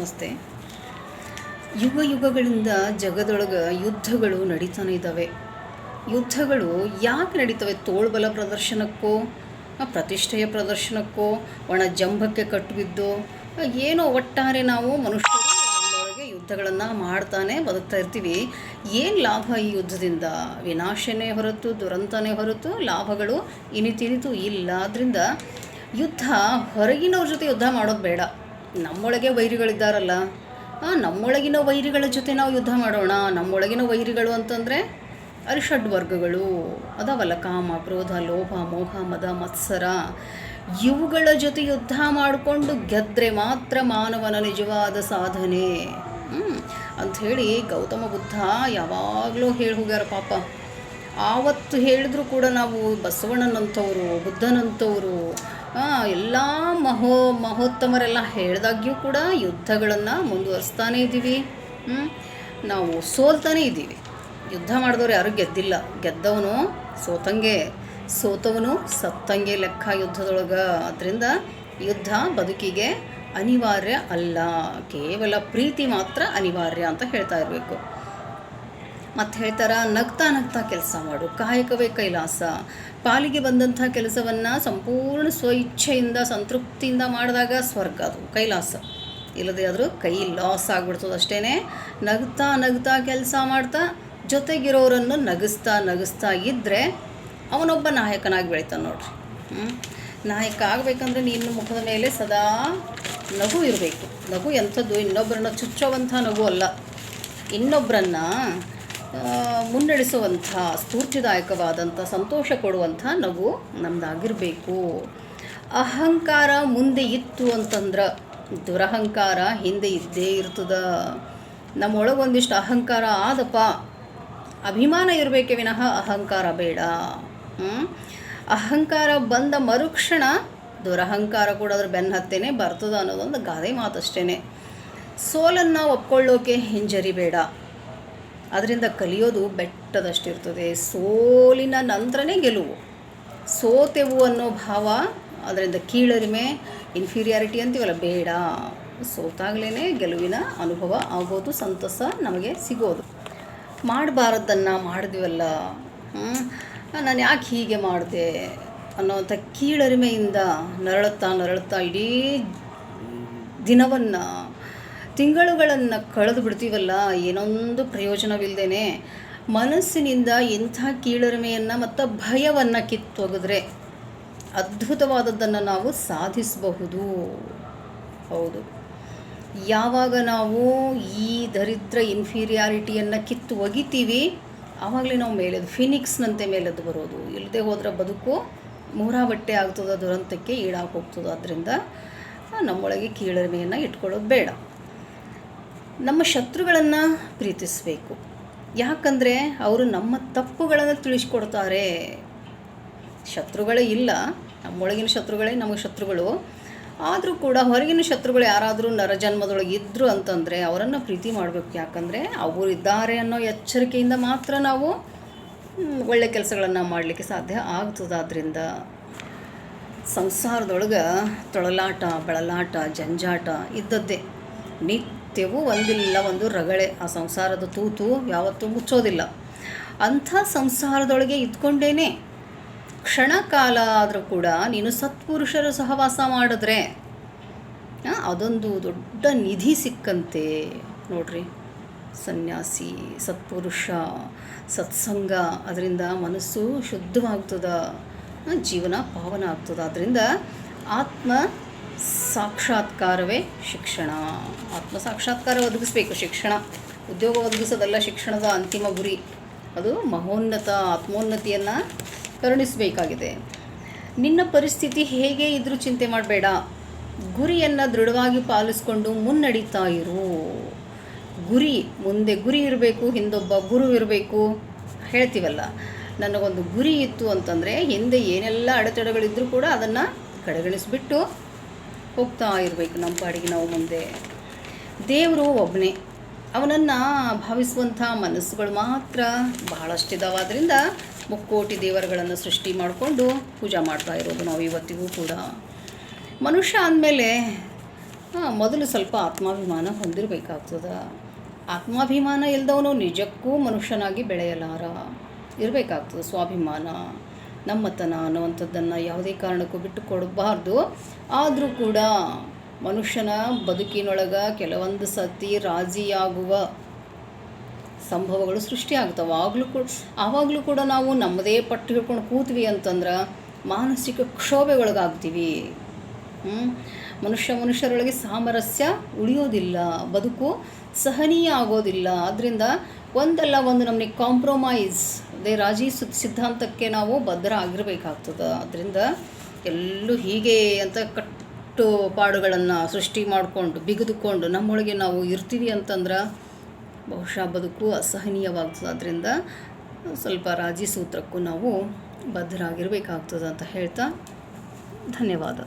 ನಮಸ್ತೆ. ಯುಗ ಯುಗಗಳಿಂದ ಜಗದೊಳಗೆ ಯುದ್ಧಗಳು ನಡೀತಾನೆ ಇದ್ದಾವೆ ಯುದ್ಧಗಳು ಯಾಕೆ ನಡೀತವೆ? ತೋಳ್ಬಲ ಪ್ರದರ್ಶನಕ್ಕೋ, ಪ್ರತಿಷ್ಠೆಯ ಪ್ರದರ್ಶನಕ್ಕೋ, ಒಣ ಜಂಭಕ್ಕೆ ಕಟ್ಟುಬಿದ್ದು ಏನೋ ಒಟ್ಟಾರೆ ನಾವು ಮನುಷ್ಯರು ನಮ್ಮೊಳಗೆ ಯುದ್ಧಗಳನ್ನು ಮಾಡ್ತಾನೆ ಬದುಕ್ತಾ ಇರ್ತೀವಿ. ಏನು ಲಾಭ ಈ ಯುದ್ಧದಿಂದ? ವಿನಾಶನೇ ಹೊರತು, ದುರಂತನೇ ಹೊರತು ಲಾಭಗಳು ಇನಿತಿನಿತು ಇಲ್ಲ. ಆದ್ದರಿಂದ ಯುದ್ಧ ಹೊರಗಿನವ್ರ ಜೊತೆ ಯುದ್ಧ ಮಾಡೋದು ಬೇಡ. ನಮ್ಮೊಳಗೆ ವೈರಿಗಳಿದ್ದಾರಲ್ಲ ನಮ್ಮೊಳಗಿನ ವೈರಿಗಳ ಜೊತೆ ನಾವು ಯುದ್ಧ ಮಾಡೋಣ. ನಮ್ಮೊಳಗಿನ ವೈರಿಗಳು ಅಂತಂದರೆ ಅರಿಷಡ್ ವರ್ಗಗಳು. ಅದಾವಲ್ಲ, ಕಾಮ, ಕ್ರೋಧ, ಲೋಭ, ಮೋಹ, ಮದ, ಮತ್ಸರ. ಇವುಗಳ ಜೊತೆ ಯುದ್ಧ ಮಾಡಿಕೊಂಡು ಗೆದ್ದರೆ ಮಾತ್ರ ಮಾನವನ ನಿಜವಾದ ಸಾಧನೆ. ಅಂತ ಅಂಥೇಳಿ ಗೌತಮ ಬುದ್ಧ ಯಾವಾಗಲೂ ಹೇಳಿ ಹೋಗ್ಯಾರ ಪಾಪ. ಆವತ್ತು ಹೇಳಿದ್ರು ಕೂಡ ನಾವು ಬಸವಣ್ಣನಂಥವರು, ಬುದ್ಧನಂಥವರು. ಎಲ್ಲ ಮಹೋ ಮಹೋತ್ತಮರೆಲ್ಲ ಹೇಳಿದಾಗ್ಯೂ ಕೂಡ ಯುದ್ಧಗಳನ್ನು ಮುಂದುವರಿಸ್ತಾನೇ ಇದ್ದೀವಿ? ನಾವು ಸೋಲ್ತಾನೇ ಇದ್ದೀವಿ. ಯುದ್ಧ ಮಾಡಿದವ್ರು ಯಾರೂ ಗೆದ್ದಿಲ್ಲ. ಗೆದ್ದವನು ಸೋತಂಗೆ, ಸೋತವನು ಸತ್ತಂಗೆ ಲೆಕ್ಕ ಯುದ್ಧದೊಳಗೆ. ಅದರಿಂದ ಯುದ್ಧ ಬದುಕಿಗೆ ಅನಿವಾರ್ಯ ಅಲ್ಲ. ಕೇವಲ ಪ್ರೀತಿ ಮಾತ್ರ ಅನಿವಾರ್ಯ ಅಂತ ಹೇಳ್ತಾ ಇರಬೇಕು. ಮತ್ತು ಹೇಳ್ತಾರ, ನಗ್ತಾ ನಗ್ತಾ ಕೆಲಸ ಮಾಡು. ಕಾಯಕವೇ ಕೈಲಾಸ. ಪಾಲಿಗೆ ಬಂದಂಥ ಕೆಲಸವನ್ನು ಸಂಪೂರ್ಣ ಸ್ವಇಚ್ಛೆಯಿಂದ, ಸಂತೃಪ್ತಿಯಿಂದ ಮಾಡಿದಾಗ ಸ್ವರ್ಗ ಅದು, ಕೈಲಾಸ. ಇಲ್ಲದೇ ಆದರೂ ಕೈ ಲಾಸ್ ಆಗ್ಬಿಡ್ತದೆ ಅಷ್ಟೇ ನಗ್ತಾ ನಗ್ತಾ ಕೆಲಸ ಮಾಡ್ತಾ, ಜೊತೆಗಿರೋರನ್ನು ನಗಿಸ್ತಾ ನಗಿಸ್ತಾ ಇದ್ದರೆ ಅವನೊಬ್ಬ ನಾಯಕನಾಗಿ ಬೆಳಿತಾನೆ ನೋಡ್ರಿ? ನಾಯಕ ಆಗಬೇಕಂದ್ರೆ ನಿನ್ನ ಮುಖದ ಮೇಲೆ ಸದಾ ನಗು ಇರಬೇಕು. ನಗು ಎಂಥದ್ದು? ಇನ್ನೊಬ್ಬರನ್ನ ಚುಚ್ಚೋವಂಥ ನಗು ಅಲ್ಲ. ಇನ್ನೊಬ್ಬರನ್ನ ಮುನ್ನಡೆಸುವಂಥ, ಸ್ಫೂರ್ತಿದಾಯಕವಾದಂಥ, ಸಂತೋಷ ಕೊಡುವಂಥ ನಗು ನಮ್ಮದಾಗಿರಬೇಕು ಅಹಂಕಾರ ಮುಂದೆ ಇತ್ತು ಅಂತಂದ್ರೆ ದುರಹಂಕಾರ ಹಿಂದೆ ಇದ್ದೇ ಇರ್ತದ. ನಮ್ಮೊಳಗೊಂದಿಷ್ಟು ಅಹಂಕಾರ ಆದಪ್ಪ, ಅಭಿಮಾನ ಇರಬೇಕೆ ವಿನಃ ಅಹಂಕಾರ ಬೇಡ. ಅಹಂಕಾರ ಬಂದ ಮರುಕ್ಷಣ ದುರಹಂಕಾರ ಕೂಡ ಅದ್ರ ಬೆನ್ನ ಹತ್ತೇನೆ ಬರ್ತದ ಅನ್ನೋದೊಂದು ಗಾದೆ ಮಾತಷ್ಟೇ ಸೋಲನ್ನು ಒಪ್ಕೊಳ್ಳೋಕೆ ಹಿಂಜರಿಬೇಡ. ಅದರಿಂದ ಕಲಿಯೋದು ಬೆಟ್ಟದಷ್ಟಿರ್ತದೆ. ಸೋಲಿನ ನಂತರನೇ ಗೆಲುವು. ಸೋತೆವು ಅನ್ನೋ ಭಾವ ಅದರಿಂದ ಕೀಳರಿಮೆ ಇನ್ಫೀರಿಯಾರಿಟಿ ಅಂತೀವಲ್ಲ, ಬೇಡ. ಸೋತಾಗಲೇ ಗೆಲುವಿನ ಅನುಭವ ಆಗೋದು ಸಂತಸ ನಮಗೆ ಸಿಗೋದು. ಮಾಡಬಾರದ್ದನ್ನು ಮಾಡಿದ್ವಲ್ಲ. ನಾನು ಯಾಕೆ ಹೀಗೆ ಮಾಡಿದೆ? ಅನ್ನೋವಂಥ ಕೀಳರಿಮೆಯಿಂದ ನರಳುತ್ತಾ ನರಳುತ್ತಾ ಇಡೀ ದಿನವನ್ನು ತಿಂಗಳುಗಳನ್ನು ಕಳೆದು ಬಿಡ್ತೀವಲ್ಲ, ಏನೊಂದು ಪ್ರಯೋಜನವಿಲ್ಲದೇನೆ ಮನಸ್ಸಿನಿಂದ ಇಂಥ ಕೀಳರಿಮೆಯನ್ನು ಮತ್ತು ಭಯವನ್ನು ಕಿತ್ತೊಗೆದ್ರೆ ಅದ್ಭುತವಾದದ್ದನ್ನು ನಾವು ಸಾಧಿಸಬಹುದು. ಹೌದು. ಯಾವಾಗ ನಾವು ಈ ದರಿದ್ರ ಇನ್ಫೀರಿಯಾರಿಟಿಯನ್ನು ಕಿತ್ತು ಒಗಿತೀವಿ ಆವಾಗಲೇ ನಾವು ಮೇಲೆದು, ಫಿನಿಕ್ಸ್ನಂತೆ ಮೇಲೆದ್ದು ಬರೋದು. ಇಲ್ಲದೆ ಹೋದ್ರೆ ಬದುಕು ಮೂರಾ ಬಟ್ಟೆ ಆಗ್ತದ, ದುರಂತಕ್ಕೆ ಈಡಾಗಿ ಅದರಿಂದ ನಮ್ಮೊಳಗೆ ಕೀಳರಿಮೆಯನ್ನು ಇಟ್ಕೊಳ್ಳೋದು ಬೇಡ. ನಮ್ಮ ಶತ್ರುಗಳನ್ನು ಪ್ರೀತಿಸಬೇಕು. ಯಾಕಂದರೆ ಅವರು ನಮ್ಮ ತಪ್ಪುಗಳನ್ನು ತಿಳಿಸ್ಕೊಡ್ತಾರೆ. ಶತ್ರುಗಳೇ ಇಲ್ಲ, ನಮ್ಮೊಳಗಿನ ಶತ್ರುಗಳೇ ನಮಗೆ ಶತ್ರುಗಳು. ಆದರೂ ಕೂಡ ಹೊರಗಿನ ಶತ್ರುಗಳು ಯಾರಾದರೂ ನರಜನ್ಮದೊಳಗೆ ಇದ್ದರು ಅಂತಂದರೆ ಅವರನ್ನು ಪ್ರೀತಿ ಮಾಡಬೇಕು. ಯಾಕಂದರೆ ಅವರಿದ್ದಾರೆ ಅನ್ನೋ ಎಚ್ಚರಿಕೆಯಿಂದ ಮಾತ್ರ ನಾವು ಒಳ್ಳೆ ಕೆಲಸಗಳನ್ನು ಮಾಡಲಿಕ್ಕೆ ಸಾಧ್ಯ ಆಗ್ತದೆ ಸಂಸಾರದೊಳಗೆ ತೊಳಲಾಟ, ಬಳಲಾಟ, ಜಂಜಾಟ ಇದ್ದದ್ದೇ. ನಿತ್ಯವೂ ಒಂದಿಲ್ಲ, ಒಂದು ರಗಳೆ. ಆ ಸಂಸಾರದ ತೂತು ಯಾವತ್ತೂ ಮುಚ್ಚೋದಿಲ್ಲ. ಅಂಥ ಸಂಸಾರದೊಳಗೆ ಇದ್ಕೊಂಡೇನೆ. ಕ್ಷಣ ಕಾಲ ಆದರೂ ಕೂಡ ನೀನು ಸತ್ಪುರುಷರ ಸಹವಾಸ ಮಾಡಿದ್ರೆ ಅದೊಂದು ದೊಡ್ಡ ನಿಧಿ ಸಿಕ್ಕಂತೆ. ನೋಡ್ರಿ, ಸನ್ಯಾಸಿ, ಸತ್ಪುರುಷ, ಸತ್ಸಂಗ, ಅದರಿಂದ ಮನಸ್ಸು ಶುದ್ಧವಾಗ್ತದ ಜೀವನ ಪಾವನ ಆಗ್ತದ. ಅದರಿಂದ ಆತ್ಮ ಸಾಕ್ಷಾತ್ಕಾರವೇ ಶಿಕ್ಷಣ. ಆತ್ಮ ಸಾಕ್ಷಾತ್ಕಾರ ಒದಗಿಸ್ಬೇಕು. ಶಿಕ್ಷಣ. ಉದ್ಯೋಗ ಒದಗಿಸೋದಲ್ಲ ಶಿಕ್ಷಣದ ಅಂತಿಮ ಗುರಿ. ಅದು ಮಹೋನ್ನತ, ಆತ್ಮೋನ್ನತಿಯನ್ನು ಕರುಣಿಸಬೇಕಾಗಿದೆ. ನಿನ್ನ ಪರಿಸ್ಥಿತಿ ಹೇಗೆ ಇದ್ರೂ ಚಿಂತೆ ಮಾಡಬೇಡ. ಗುರಿಯನ್ನು ದೃಢವಾಗಿ ಪಾಲಿಸ್ಕೊಂಡು ಮುನ್ನಡೀತಾ ಇರು. ಗುರಿ, ಮುಂದೆ ಗುರಿ ಇರಬೇಕು, ಹಿಂದೊಬ್ಬ ಗುರು ಇರಬೇಕು. ಹೇಳ್ತೀವಲ್ಲ, ನನಗೊಂದು ಗುರಿ ಇತ್ತು ಅಂತಂದರೆ ಹಿಂದೆ ಏನೆಲ್ಲ ಅಡೆತಡೆಗಳಿದ್ದರೂ ಕೂಡ ಅದನ್ನು ಕಡೆಗಣಿಸಿಬಿಟ್ಟು ಹೋಗ್ತಾ ಇರಬೇಕು ನಮ್ಮ ಪಾಡಿಗೆ ನಾವು ಮುಂದೆ. ದೇವರು ಒಬ್ಬನೇ ಅವನನ್ನು ಭಾವಿಸುವಂಥ ಮನಸ್ಸುಗಳು ಮಾತ್ರ ಬಹಳಷ್ಟಿದಾವೆ. ಅದರಿಂದ ಮುಕ್ಕೋಟಿ ದೇವರುಗಳನ್ನು ಸೃಷ್ಟಿ ಮಾಡಿಕೊಂಡು ಪೂಜೆ ಮಾಡ್ತಾ ಇರೋದು ನಾವು ಇವತ್ತಿಗೂ ಕೂಡ. ಮನುಷ್ಯ ಅಂದಮೇಲೆ ಮೊದಲು ಸ್ವಲ್ಪ ಆತ್ಮಾಭಿಮಾನ ಹೊಂದಿರಬೇಕಾಗ್ತದೆ. ಆತ್ಮಾಭಿಮಾನ ಇಲ್ದವನು ನಿಜಕ್ಕೂ ಮನುಷ್ಯನಾಗಿ ಬೆಳೆಯಲಾರ. ಇರಬೇಕಾಗ್ತದೆ ಸ್ವಾಭಿಮಾನ. ನಮ್ಮತನ ಅನ್ನುವಂಥದ್ದನ್ನು ಯಾವುದೇ ಕಾರಣಕ್ಕೂ ಬಿಟ್ಟು ಕೊಡಬಾರ್ದು ಆದರೂ ಕೂಡ ಮನುಷ್ಯನ ಬದುಕಿನೊಳಗೆ ಕೆಲವೊಂದು ಸತಿ ರಾಜಿಯಾಗುವ ಸಂಭವಗಳು ಸೃಷ್ಟಿಯಾಗ್ತವೆ ಆಗಲೂ ಕೂಡ, ಆವಾಗಲೂ ಕೂಡ ನಾವು ನಮ್ಮದೇ ಪಟ್ಟು ಹಿಡ್ಕೊಂಡು ಕೂತ್ವಿ ಅಂತಂದ್ರೆ ಮಾನಸಿಕ ಕ್ಷೋಭೆಗೊಳಗಾಗ್ತೀವಿ. ಮನುಷ್ಯ ಮನುಷ್ಯರೊಳಗೆ ಸಾಮರಸ್ಯ ಉಳಿಯೋದಿಲ್ಲ, ಬದುಕು ಸಹನೀಯ ಆಗೋದಿಲ್ಲ. ಆದ್ದರಿಂದ ಒಂದಲ್ಲ ಒಂದು ನಮಗೆ ಕಾಂಪ್ರಮೈಸ್ ಅದೇ ರಾಜಿ ಸಿದ್ಧಾಂತಕ್ಕೆ ನಾವು ಭದ್ರ ಆಗಿರಬೇಕಾಗ್ತದೆ. ಅದರಿಂದ ಎಲ್ಲೂ ಹೀಗೆ ಅಂತ ಕಟ್ಟು ಪಾಡುಗಳನ್ನು ಸೃಷ್ಟಿ ಮಾಡಿಕೊಂಡು, ಬಿಗಿದುಕೊಂಡು ನಮ್ಮೊಳಗೆ ನಾವು ಇರ್ತೀವಿ ಅಂತಂದ್ರೆ ಬಹುಶಃ ಬದುಕು ಅಸಹನೀಯವಾಗ್ತದೆ. ಅದರಿಂದ ಸ್ವಲ್ಪ ರಾಜಿ ಸೂತ್ರಕ್ಕೂ ನಾವು ಬದ್ಧರಾಗಿರಬೇಕಾಗ್ತದೆ ಅಂತ ಹೇಳ್ತಾ ಧನ್ಯವಾದ.